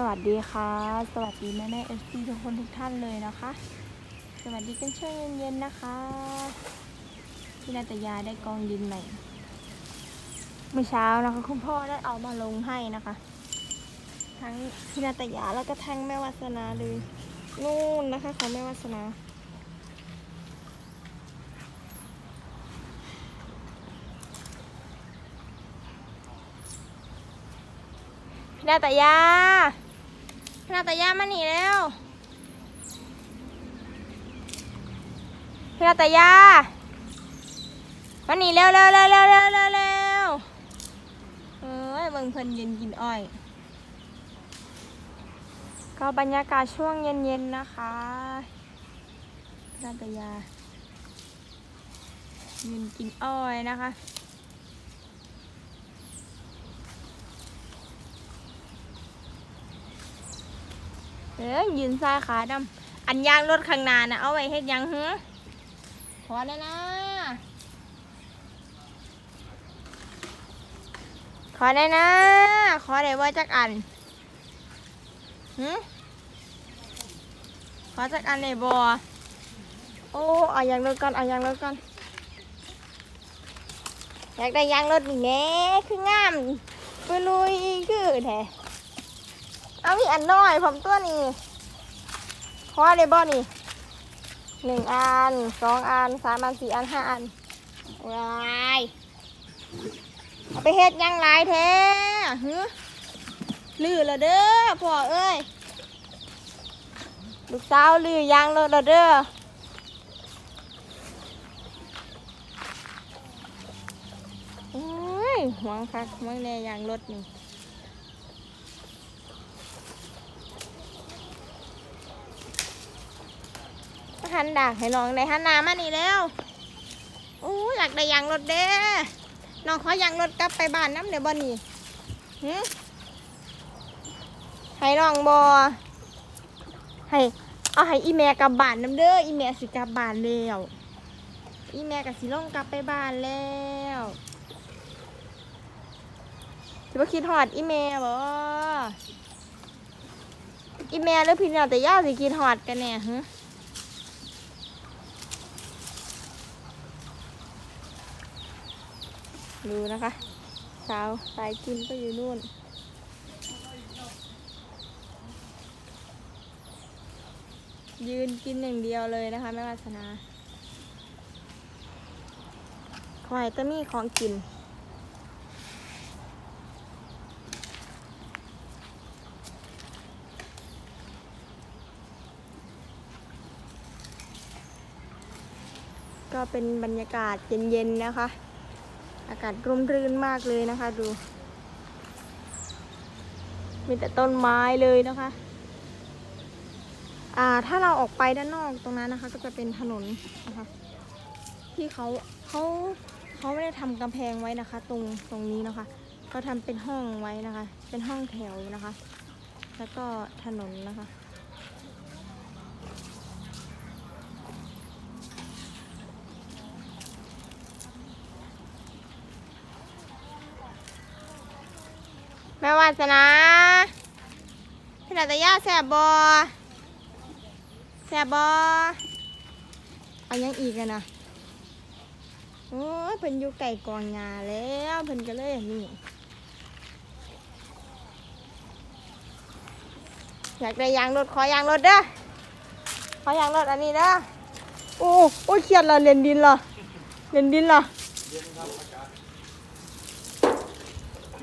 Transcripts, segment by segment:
สวัสดีค่ะ สวัสดีแม่แม่เอฟซีทุกคนทุกท่านเลยนะคะ สวัสดีกันช่วงเย็นๆนะคะพี่นาตยาได้กองดินใหม่เมื่อเช้านะคะ คุณพ่อได้เอามาลงให้นะคะ ทั้งพี่นาตยาแล้วก็ทั้งแม่วาสนาเลยนู่นนะคะของแม่วาสนาพี่นาตยา นาตยามาหนีแล้วพี่นาตยามาหนีเร็วเร็วเร็วเร็วเร็วเร็วเร็วเอ้ยเบิ่งเพิ่นเย็นกินอ้อย ก็บรรยากาศช่วงเย็นๆนะคะพี่นาตยายืนกินอ้อยนะคะ เอ้ยยืนซ้ายขาดำอันยางรถข้างหน้านะเอาไว้เฮ็ดหยังหือขอได้นะขอได้นะ ขอได้ว่าจักอันหือขอจักอันได้บ่โอ้เอายางรถก่อนเอายางรถก่อนอยากได้ยางรถนี่แหม่คืองามไปลุยคือแท้ เอามีอันน้อยผมตัวนี้พอเลยบ่นี่หนึ่งอันสองอันสามอันสี่อันห้าอันวายเอาไปเฮ็ดยังลายแท้ฮึลือและเด้อพ่อเอ้ยลูกสาวลือยางเลยละเด้อเอ้ยหวงคักหวงแน่ยางรถนี่ หันดากให้น้องได้หันหน้ามานี่แล้วอู้อยากได้ยางรถเด้น้องขอยางรถกลับไปบ้านน้ำเดี๋ยวบ่นี่หึให้น้องบอให้เอาให้อีแม่กลับบ้านน้ำเด้ออีแม่สิกลับบ้านแล้วอีแม่กับสิลงกลับไปบ้านแล้วสิว่าคิดฮอดอีแม่บ่อีแม่หรือพี่น้องแต่ย่าสิคิดฮอดกันแน่หึ ดูนะคะ สาวสายกินก็อยู่นู่น ยืนกินอย่างเดียวเลยนะคะแม่วาสนาขอให้ตะมีของกิน ก็เป็นบรรยากาศเย็นๆนะคะ อากาศร่มรื่นมากเลยนะคะดู มีแต่ต้นไม้เลยนะคะ อ่าถ้าเราออกไปด้านนอกตรงนั้นนะคะ ก็จะเป็นถนนนะคะ ที่เขาเขาเขาไม่ได้ทำกำแพงไว้นะคะ ตรงตรงนี้นะคะเขาทำเป็นห้องไว้นะคะ เป็นห้องแถวนะคะ แล้วก็ถนนนะคะ ม่วาสนาพี่นาตายาแสบบอแสบบอเอายังอีกอะนะโอ้ยเพิ่นอยู่ไก่กองงาแล้วเพิ่นก็เลยนี่อยากได้ยางรถขอยางรถเด้อขอยางรถอันนี้เด้อโอ้โอ้เครียดละเรียนดินละเรียนดินละ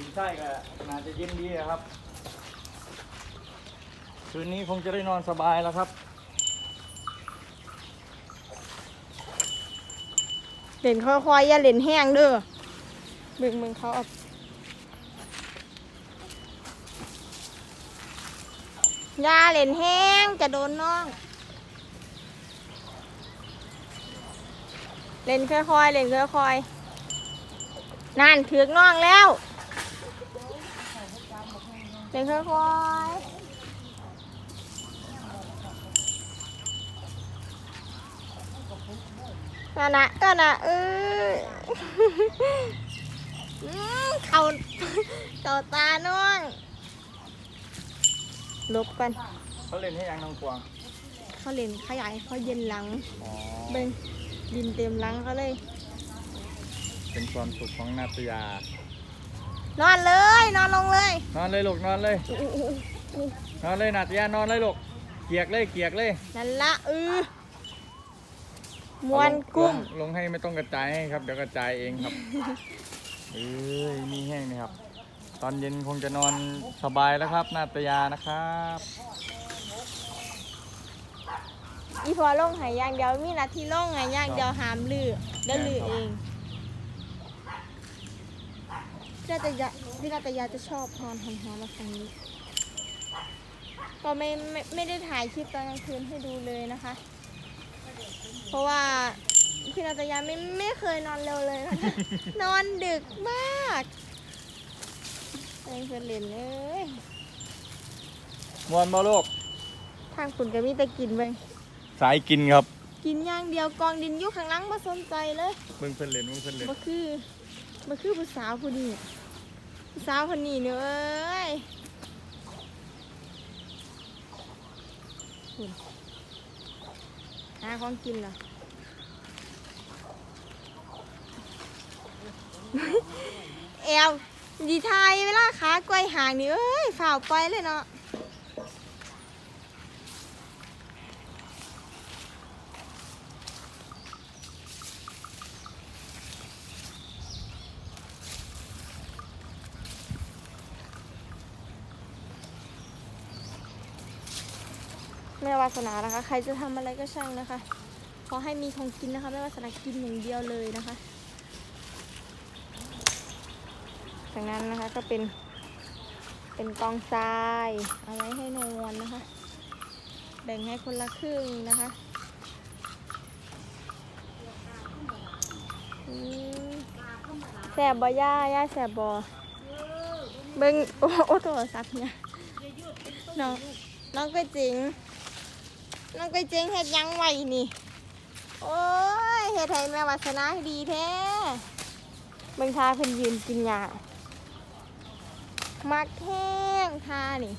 เย็นครับอากาศกินไส้ก็น่าจะเย็นดีนะครับ คืนนี้คงจะได้นอนสบายแล้วครับ เล่นค่อยๆอย่าเล่นแห้งเด้อเบิ่งมึงเขาเอาอย่าเล่นแห้งจะโดนน้อง เล่นค่อยๆเล่นค่อยๆนั่นถือกน้องแล้ว เล่นค่อยๆนั่นนะก็นะเอออืมเขาต่อตาน้องลบกัน เขาเล่นให้ยังน้องกวางเขาเล่นขยายเขาเย็นหลังอ๋อเบิ่งดินเต็มหลังเขาเลย เป็นความสุขของนาตยา นอนเลย นอนลงเลย นอนเลยลูกนอนเลยอู้อู้อู้อู้นอนเลยนาตยานอนเลยลูกเกียกเลยเกียกเลยนั่นละเออมวนกุ้มลงลงให้ไม่ต้องกระจายให้ครับ เดี๋ยวกระจายเองครับเอ้ยมีแห้งนะครับ ตอนเย็นคงจะนอนสบายแล้วครับ นาตยานะครับอีพอลงหายอย่างเดียวมีหนาทีลงหายอย่างเดียวหามลือเดี๋ยวลือเอง พี่นาตยาพี่นาตยาจะชอบนอนหันหัวมาฝั่งนี้ก็ไม่ไม่ไม่ได้ถ่ายคลิปตอนกลางคืนให้ดูเลยนะคะ เพราะว่าพี่นาตยาไม่ไม่เคยนอนเร็วเลยนะคะ นอนดึกมากเองเพื่อนเล่นเลยมวนมาลูกทางคุณก็มีแต่กินไปสายกินครับ กินอย่างเดียวกองดินอยู่ข้างหล่างไม่สนใจเลย เบิ่งเพิ่นเล่นเบิ่งเพิ่นเล่นบ่คือ บ่คือผู้สาวผู้นี้ผู้สาวคนนี้เนี่ยเอ้ยคุณหาของกินเหรอแอวดีไทยเวลาขากล้วยหางนี่เอ้ยฝ่าวไปเลยเนาะ แม่วาสนานะคะ ใครจะทำอะไรก็ช่างนะคะขอให้มีของกินนะคะแม่วาสนากินอย่างเดียวเลยนะคะ จากนั้นนะคะก็เป็น เป็นกองทรายเอาไว้ให้นอนนะคะ แบ่งให้คนละครึ่งนะคะแสบบ่ย่าย่าแสบบ่เบิ้งโอ้โอ้โทรศัพท์เนี่ยน้องน้องก็จริง น้องก็จริงเฮ็ดยังไหวนี่ โอ้ยเฮ็ดให้แม่วาสนาดีแท้บางทาเพิ่นยืนกินยามักแห้งทานี่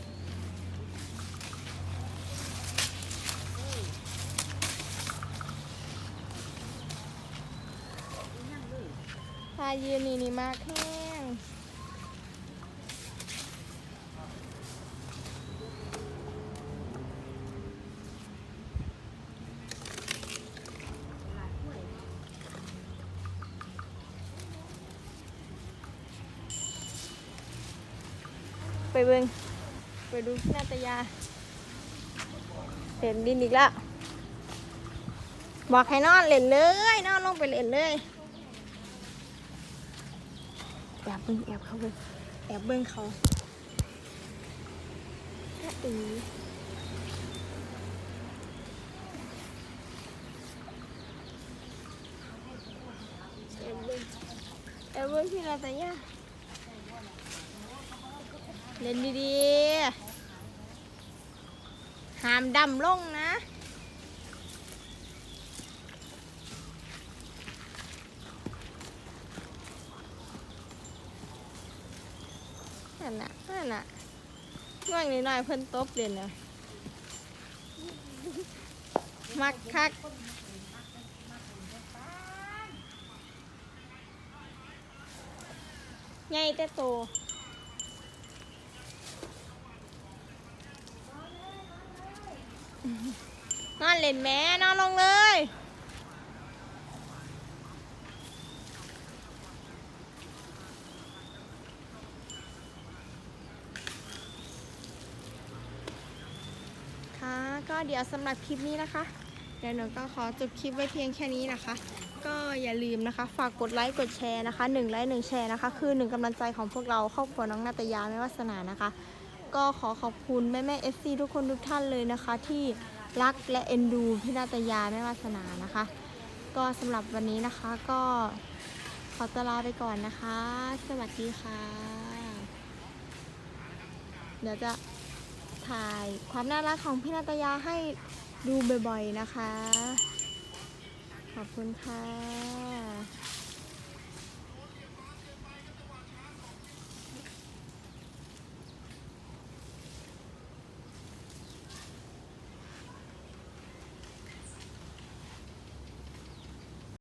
ทายืนนี่นี่มักแห้ง ไปเบิงไปดูพี่นาตยา เล่นดินอีกแล้ว บอกให้นอนเล่นเลยนอนลงไปเล่นเลยแอบเบิ้งแอบเขาเบิ้งแอบเบิ้งเขาถ้าอือแอบเบิ้งแอบเบิ้งพี่นาตายา เล่นดีๆ หามดำลงนะ นั่นน่ะ นั่นน่ะว่างนิดหน่อยเพิ่นตบเรียนเลยมักคักใหญ่แต่โต นอนเล่นแม่นอนลงเลย ค่ะ ก็เดี๋ยวสำหรับคลิปนี้นะคะ เดี๋ยวหนูก็ขอจบคลิปไว้เพียงแค่นี้นะคะ ก็อย่าลืมนะคะ ฝากกดไลค์กดแชร์นะคะหนึ่งไลค์หนึ่งแชร์นะคะ คือหนึ่งกำลังใจของพวกเราครอบครัวน้องนาตยาไม่วาสนานะคะ ก็ขอขอบคุณแม่แม่เอฟซีทุกคนทุกท่านเลยนะคะ ที่รักและเอ็นดูพี่นาตยาไม่วาสนานะคะ ก็สำหรับวันนี้นะคะก็ขอตลาไปก่อนนะคะ สวัสดีค่ะ เดี๋ยวจะถ่ายความน่ารักของพี่นาตยาให้ดูบ่อยๆนะคะ ขอบคุณค่ะ